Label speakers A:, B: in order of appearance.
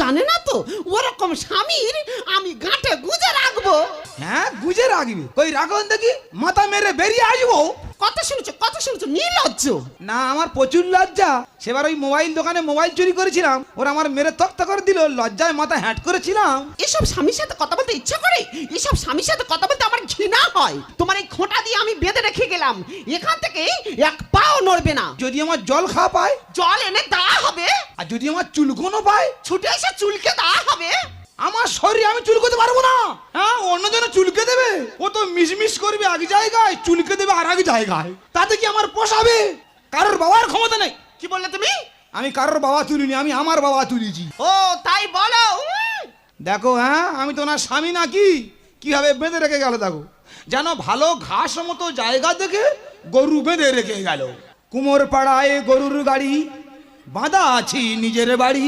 A: জানে না তো ওরকম স্বামীর আমি গাঁটে গুজে রাখব।
B: হ্যাঁ গুজে রাখবি। ওই রাখুন দেখি মাথা মেরে বেরিয়ে আসব।
A: কত শুনেছো কত শুনেছো নির্লজ্জ।
B: না আমার প্রচুর লজ্জা। সেবার ওই মোবাইল দোকানে মোবাইল চুরি করেছিলাম। ওরা আমার মেরে তক্তা করে দিল লজ্জায় মাথা হ্যাট করেছিলাম।
A: এসব স্বামীর সাথে কথা বলতে ইচ্ছা করে? এসব স্বামীর সাথে কথা বলতে আমার ঘৃণা হয়। তোমার এই খোঁটা দিয়ে আমি বেঁধে রেখে গেলাম। এখান থেকে এক পাও নড়বে না।
B: যদি আমার জল খাওয়া পায়?
A: জল এনে দেওয়া হবে।
B: আর যদি আমার চুলকোনো পায়?
A: ছুটে এসে চুলকে দেওয়া হবে।
B: আমার শরীরে আমি চুলকোতে পারব না। হ্যাঁ অন্য জন চুলকে দেবে। ও তো মিশমিশ করবে এক জায়গায় চুলকে দেবে আর এক জায়গায়। তাতে কি আমার পোষাবে কারোর বাবার ক্ষমতা নেই।
A: কি বললে তুমি?
B: আমি কারোর বাবা তুলিনি আমি আমার বাবা তুলেছি।
A: ও তাই বলো।
B: দেখো হ্যাঁ আমি তো না স্বামী নাকি? কীভাবে বেঁধে রেখে গেল দেখো। যেন ভালো ঘাস মতো জায়গা দেখে গরু বেঁধে রেখে গেল। কুমোর পাড়ায় গরুর গাড়ি বাঁধা আছি নিজের বাড়ি।